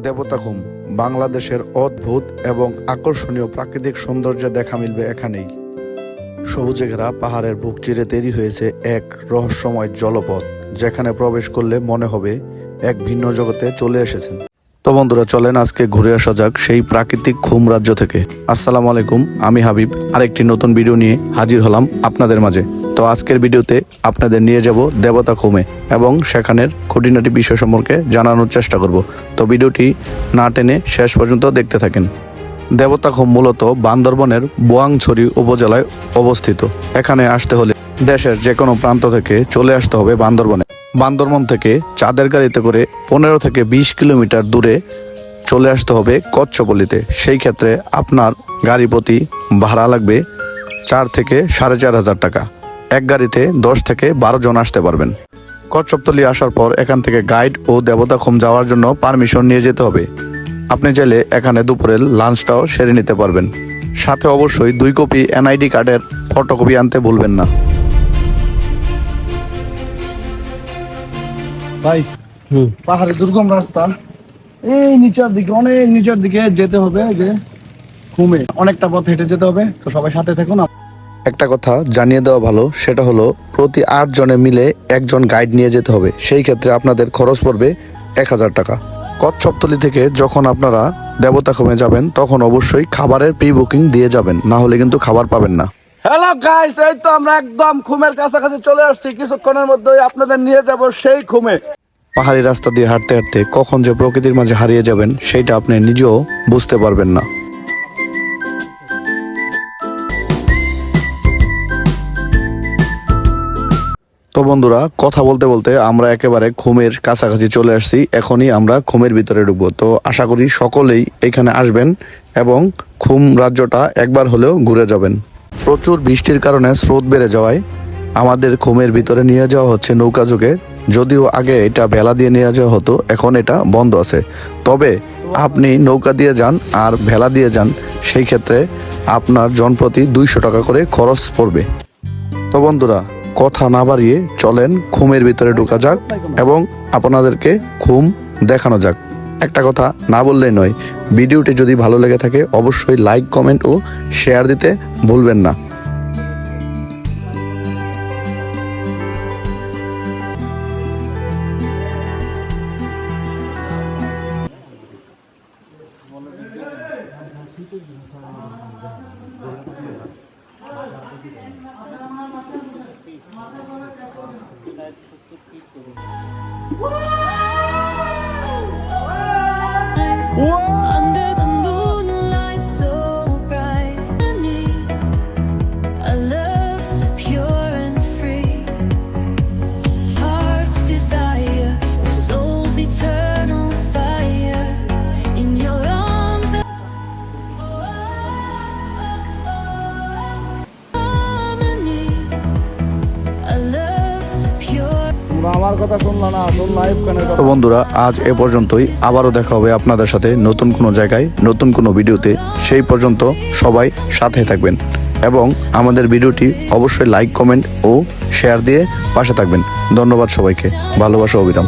দেবতাখুম বাংলাদেশের অদ্ভুত এবং আকর্ষণীয় প্রাকৃতিক সৌন্দর্য দেখা মিলবে এখানেই। সবুজে ঘেরা পাহাড়ের বুক চিরে তৈরি হয়েছে এক রহস্যময় জলপথ, যেখানে প্রবেশ করলে মনে হবে এক ভিন্ন জগতে চলে এসেছেন। তো বন্ধুরা, চলেন আজকে ঘুরে আসা যাক সেই প্রাকৃতিক খুম রাজ্য থেকে। আসসালামু আলাইকুম, আমি হাবিব। আরেকটি নতুন ভিডিও নিয়ে হাজির হলাম আপনাদের মাঝে। তো আজকের ভিডিওতে আপনাদের নিয়ে যাব দেবতা খুমে এবং সেখানের খুঁটিনাটি বিষয় সম্পর্কে জানানোর চেষ্টা করব। তো ভিডিওটি না টেনে শেষ পর্যন্ত দেখতে থাকেন। দেবতাখুম মূলত বান্দরবনের বোয়াংছড়ি উপজেলায় অবস্থিত। এখানে আসতে হলে দেশের যে কোনো প্রান্ত থেকে চলে আসতে হবে বান্দরবনে। বান্দরবন থেকে চাঁদের গাড়িতে করে পনেরো থেকে বিশ কিলোমিটার দূরে চলে আসতে হবে কচ্ছপল্লিতে। সেই ক্ষেত্রে আপনার গাড়ি প্রতি ভাড়া লাগবে চার থেকে সাড়ে চার হাজার টাকা। এক গাড়িতে দশ থেকে বারো জন আসতে পারবেন। কচ্ছপতলি আসার পর এখান থেকে গাইড ও দেবতাখুম যাওয়ার জন্য পারমিশন নিয়ে যেতে হবে। আপনি চাইলে এখানে দুপুরের লাঞ্চটাও সেরে নিতে পারবেন। সাথে অবশ্যই দুই কপি এনআইডি কার্ডের ফটোকপি আনতে ভুলবেন না। ভাই পাহাড়ি দুর্গম রাস্তা। এই নিচের দিকে অনেক নিচের দিকে যেতে হবে যে ঘুমে অনেকটা পথ হেঁটে যেতে হবে তো সবাই সাথে থাকুন। একটা কথা জানিয়ে দেওয়া ভালো সেটা হলো প্রতি আট জনে মিলে একজন গাইড নিয়ে যেতে হবে। সেই ক্ষেত্রে আপনাদের খরচ পড়বে এক হাজার টাকা। কচ্ছপতলি থেকে যখন আপনারা দেবতা দেবতাখমে যাবেন তখন অবশ্যই খাবারের প্রি বুকিং দিয়ে যাবেন না হলে কিন্তু খাবার পাবেন না। হ্যালো গাইস এই তো আমরা একদম খুমের কাছাকাছি চলে আসছি। কিছুক্ষণের মধ্যেই আপনাদের নিয়ে যাব সেই খুমে। পাহাড়ি রাস্তা দিয়ে হাঁটতে হাঁটতে কখন যে প্রকৃতির মাঝে হারিয়ে যাবেন সেটা আপনি নিজেও বুঝতে পারবেন না। তো বন্ধুরা, কথা বলতে বলতে আমরা একেবারে খুমের কাছাকাছি চলে আসছি। এখনই আমরা খুমের ভিতরে ঢুকবো। তো আশা করি সকলেই এখানে আসবেন এবং খুম রাজ্যটা একবার হলেও ঘুরে যাবেন। প্রচুর বৃষ্টির কারণে স্রোত বেড়ে যাওয়ায় আমাদের খুমের ভিতরে নিয়ে যাওয়া হচ্ছে নৌকা যুগে। যদিও আগে এটা ভেলা দিয়ে নিয়ে যাওয়া হতো, এখন এটা বন্ধ আছে। তবে আপনি নৌকা দিয়ে যান আর ভেলা দিয়ে যান, সেই ক্ষেত্রে আপনার জনপ্রতি দুইশো টাকা করে খরচ পড়বে। তো বন্ধুরা কথা না বাড়িয়ে চলেন খুমের ভিতরে ঢোকা যাক এবং আপনাদেরকে খুম দেখানো যাক। একটা কথা না বললেই নয়, ভিডিওটি যদি ভালো লেগে থাকে অবশ্যই লাইক, কমেন্ট ও শেয়ার দিতে ভুলবেন না। Whoa! Whoa! তো বন্ধুরা, আজ এ পর্যন্তই। আবারও দেখা হবে আপনাদের সাথে নতুন কোনো জায়গায়, নতুন কোনো ভিডিওতে। সেই পর্যন্ত সবাই সাথে থাকবেন এবং আমাদের ভিডিওটি অবশ্যই লাইক কমেন্ট ও শেয়ার দিয়ে পাশে থাকবেন। ধন্যবাদ সবাইকে। ভালোবাসা অবিরাম